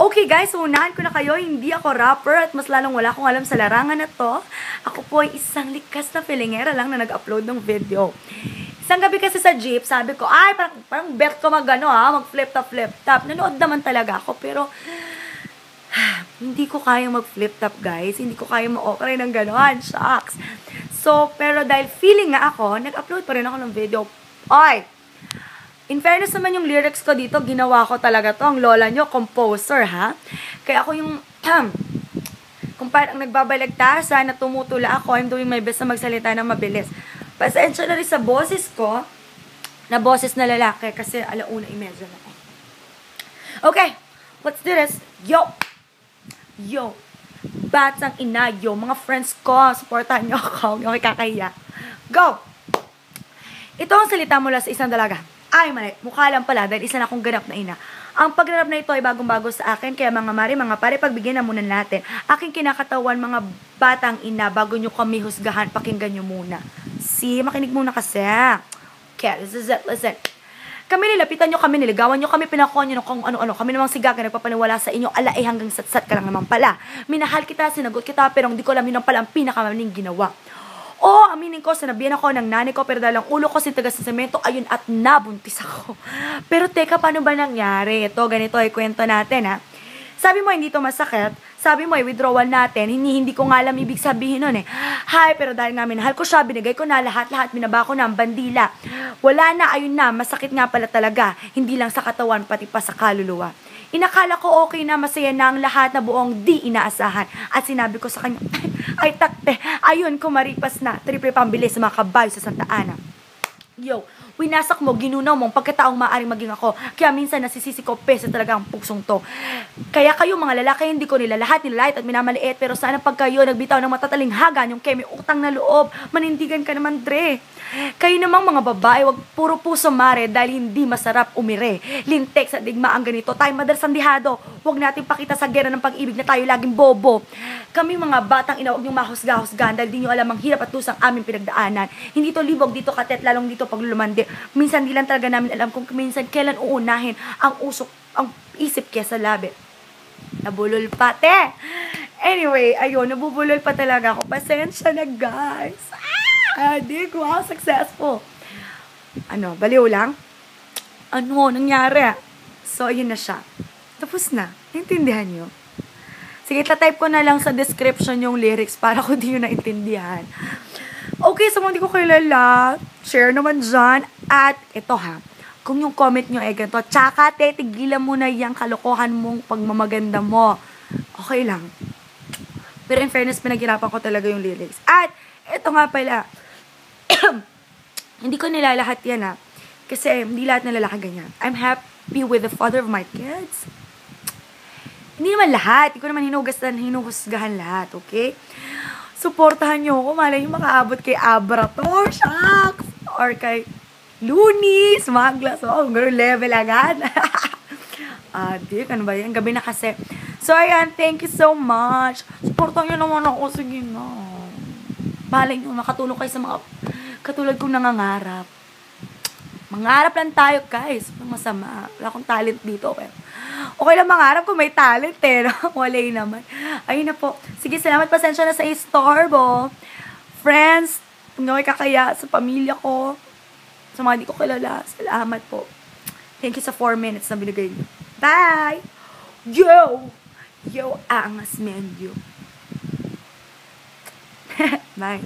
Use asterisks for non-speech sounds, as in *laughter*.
Okay guys, so unahan ko na kayo, hindi ako rapper at mas lalong wala akong alam sa larangan na to. Ako po ay isang likas na filingera lang na nag-upload ng video. Isang gabi kasi sa jeep, sabi ko, ay, parang, parang bet ko mag ano ha, mag flip top flip top. Nanood naman talaga ako, pero *sighs* hindi ko kaya mag flip top guys. Hindi ko kaya ma-okray ng gano'n. Shucks. So, pero dahil feeling nga ako, nag-upload pa rin ako ng video. Oy! In fairness naman yung lyrics ko dito, ginawa ko talaga to. Ang lola nyo, composer, ha? Kaya ako yung, kung parang nagbabalagtasan na tumutula ako, I'm doing my best na magsalita ng mabilis. Pasensya na rin sa boses ko, na boses na lalaki, kasi alauna imedyo na. Okay, let's do this. Yo! Yo! Batang ina, yo, mga friends ko, supportahan nyo ako, yung kakahiya. Go! Ito ang salita mula sa isang dalaga. Ay, mali. Mukha lang pala dahil isa na akong ganap na ina. Ang pagganap na ito ay bagong-bago sa akin, kaya mga mari, mga pare, pagbigyan na muna natin. Aking kinakatawan, mga batang ina, bago nyo kami husgahan, pakinggan nyo muna. See, makinig muna kasi. Okay, this is it, listen. Kami nilapitan nyo kami, niligawan nyo kami, pinakuha nyo kung ano-ano. Kami namang sigaga, nagpapaniwala sa inyo, ala eh hanggang sat-sat ka lang naman pala. Minahal kita, sinagot kita, pero hindi ko alam yun ang pala ang pinakamaling ginawa. Oo, aminin ko, sinabihan ako ng nanay ko, pero dahil ang ulo ko sintagas sa semento, ayun at nabuntis ako. *laughs* Pero teka, paano ba nangyari? Ito, ganito ay kwento natin ha. Sabi mo, hindi to masakit. Sabi mo, withdrawal natin. Hindi, hindi ko nga alam ibig sabihin nun eh. Hi, pero dahil nga minahal ko siya, binigay ko na lahat-lahat, binaba ko na ang bandila. Wala na, ayun na, masakit nga pala talaga. Hindi lang sa katawan, pati pa sa kaluluwa. Inakala ko okay na, masaya na ang lahat na buong di inaasahan. At sinabi ko sa kanya, *laughs* ay takte, ayun, kumaripas na. Triple pambili sa mga kabayo sa Santa Ana. Yo, winasak mo, ginunaw mo, pagkataong maaaring maging ako. Kaya minsan nasisisi ko, pesa talaga ang pusong to. Kaya kayo mga lalaki, hindi ko nila lahat nilalait at minamaliit, pero sana pag kayo nagbitaw ng matataling hagan, yung kemi utang na loob, manindigan ka naman, Dre. Kayo namang mga babae, wag puro puso mare dahil hindi masarap umire. Lintek sa digma ang ganito, tayo madarsandihado. Huwag natin pakita sa gera ng pag-ibig na tayo laging bobo. Kami mga batang ina, huwag niyong mahusga-husgan dahil di niyo alam ang hirap at lusang aming pinagdaanan. Hindi to libog, dito katet, lalong dito paglulumandi. Minsan di lang talaga namin alam kung minsan kailan uunahin ang usok, ang isip kesa labi. Nabulol pa, te! Anyway, ayun, nabubulol pa talaga ako. Pasensya na, guys. Ah, di ko ako successful. Ano, baliw lang? Ano, nangyari? So, ayun na siya. Tapos na. Naintindihan nyo? Sige, tatype ko na lang sa description yung lyrics para ko di nyo naintindihan. Okay, sa mga di ko kilala, share naman dyan. At ito ha, kung yung comment nyo ay ganito, tsaka te, tigilan mo na yung kalokohan mong pagmamaganda mo. Okay lang. Pero in fairness, pinaghirapan ko talaga yung lyrics. At, ito nga pala, *clears throat* hindi ko nilalahat yan ha. Kasi hindi lahat ng lalaki ganyan. I'm happy with the father of my kids. Hindi naman lahat. Hindi ko naman hinugastan, hinuhusgahan lahat, okay? Supportahan nyo ako. Malay nyo makaabot kay Abrator, shucks! Or kay Looney, Smaglas. Oh, girl level agad. *laughs* Ah, uh, di, ano ba yan? Gabi na kasi. So, ayan, thank you so much. Supportahan nyo naman ako. Sige na. Malay nyo, makatulong kayo sa mga katulad kong nangangarap. Mangarap lang tayo, guys. Masama. Wala akong talent dito. Pero okay lang mangarap kung may talent, eh. No? *laughs* Wala naman. Ayun na po. Sige, salamat. Pasensya na sa istorbo. Friends, kung okay kakaya sa pamilya ko, sa mga di ko kilala, salamat po. Thank you sa 4 minutes na binigay niyo. Bye! Yo! Yo, angas menu. *laughs* Bye.